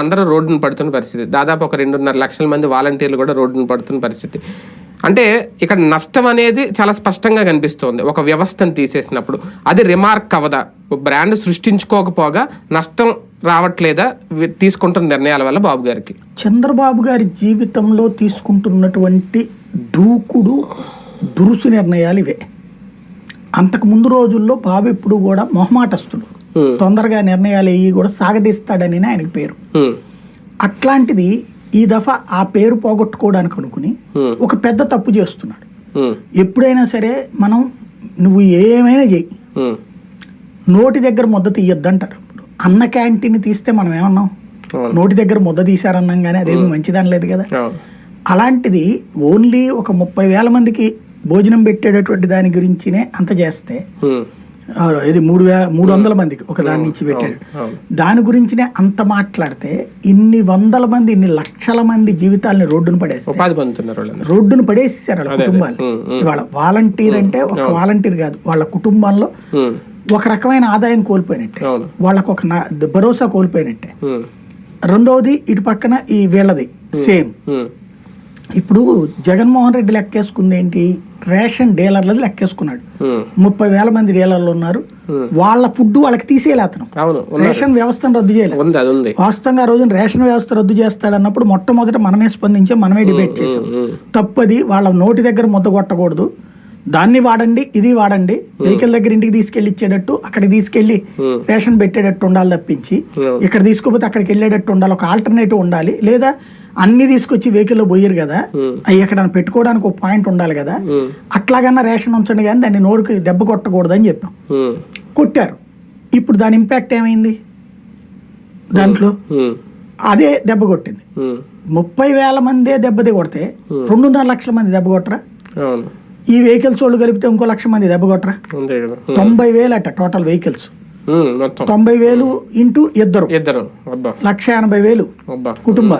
అందరూ రోడ్డున పడుతున్న పరిస్థితి. దాదాపు ఒక రెండున్నర లక్షల మంది వాలంటీర్లు కూడా రోడ్డును పడుతున్న పరిస్థితి. అంటే ఇక్కడ నష్టం అనేది చాలా స్పష్టంగా కనిపిస్తోంది. ఒక వ్యవస్థను తీసేసినప్పుడు అది రిమార్క్ అవదా బ్రాండ్ సృష్టించుకోకపోగా నష్టం రావట్లేదా? తీసుకుంటున్న నిర్ణయాల వల్ల బాబు గారికి. చంద్రబాబు గారి జీవితంలో తీసుకుంటున్నటువంటి దూకుడు దురుసు నిర్ణయాలు ఇవే. అంతకు ముందు రోజుల్లో బాబు ఎప్పుడు కూడా మొహమాటస్తుడు. తొందరగా నిర్ణయాలు అయ్యి కూడా సాగదీస్తాడని ఆయనకు పేరు. అట్లాంటిది ఈ దఫా ఆ పేరు పోగొట్టుకోవడానికి అనుకుని ఒక పెద్ద తప్పు చేస్తున్నాడు. ఎప్పుడైనా సరే మనం నువ్వు ఏమైనా చెయ్యి. నోటి దగ్గర ముద్ద తీయొద్దు అంటారు ఇప్పుడు అన్న క్యాంటీన్ తీస్తే మనం ఏమన్నాం. నోటి దగ్గర ముద్ద తీశారన్నాం కానీ అదేమి మంచిదని లేదు కదా. అలాంటిది ఓన్లీ ఒక ముప్పై వేల మందికి భోజనం పెట్టేటటువంటి దాని గురించినే అంత చేస్తే ఇది మూడు వే మూడు వందల మందికి ఒక దాని నుంచి పెట్టాడు. దాని గురించినే అంత మాట్లాడితే ఇన్ని వందల మంది ఇన్ని లక్షల మంది జీవితాలని రోడ్డును పడేస్తే ఉపాధి పొందుతున్నారు వాళ్ళందరూ రోడ్డును పడేసారు వాళ్ళ కుటుంబాలు. ఇవాళ వాలంటీర్ అంటే ఒక వాలంటీర్ కాదు వాళ్ళ కుటుంబంలో. ఒక రకమైన ఆదాయం కోల్పోయినట్టే. వాళ్ళకు ఒక భరోసా కోల్పోయినట్టే. రెండవది ఇటు పక్కన ఈ వీళ్ళది సేమ్. ఇప్పుడు జగన్మోహన్ రెడ్డి లెక్కేసుకుంది ఏంటి? రేషన్ డీలర్లది లెక్కేసుకున్నాడు. ముప్పై వేల మంది డీలర్లు ఉన్నారు. వాళ్ళ ఫుడ్ వాళ్ళకి తీసేయాలి అతను అవును రేషన్ వ్యవస్థను రద్దు చేయలేదు. వాస్తవంగా ఆ రోజున రేషన్ వ్యవస్థ రద్దు చేస్తాడన్నప్పుడు మొట్టమొదట మనమే స్పందించే మనమే డిబేట్ చేసాం తప్పది వాళ్ళ నోటి దగ్గర ముద్ద కొట్టకూడదు. దాన్ని వాడండి ఇది వాడండి వెహికల్ దగ్గర ఇంటికి తీసుకెళ్ళి ఇచ్చేటట్టు అక్కడికి తీసుకెళ్ళి రేషన్ పెట్టేటట్టు ఉండాలి తప్పించి ఇక్కడ తీసుకోపోతే అక్కడికి వెళ్ళేటట్టు ఉండాలి ఒక ఆల్టర్నేటివ్ ఉండాలి లేదా అన్ని తీసుకొచ్చి వెహికల్లో పోయారు కదా అవి ఎక్కడ పెట్టుకోవడానికి ఒక పాయింట్ ఉండాలి కదా అట్లాగన్నా రేషన్ ఉంచండి కానీ దాన్ని నోరుకి దెబ్బ కొట్టకూడదని చెప్పాం. కొట్టారు. ఇప్పుడు దాని ఇంపాక్ట్ ఏమైంది? దాంట్లో. అదే దెబ్బ కొట్టింది. ముప్పై వేల మందే దెబ్బతి కొడితే రెండున్నర లక్షల మంది దెబ్బ కొట్టరా? ఈ వెహికల్స్ వాళ్ళు కలిపితే ఇంకో లక్ష మంది దెబ్బ కొట్టరా? అంతే కదా. తొంభై వేలు అట టోటల్ వెహికల్స్. తొంభై వేలు ఇంటూ ఇద్దరు. లక్ష ఎనభై వేలు కుటుంబాలు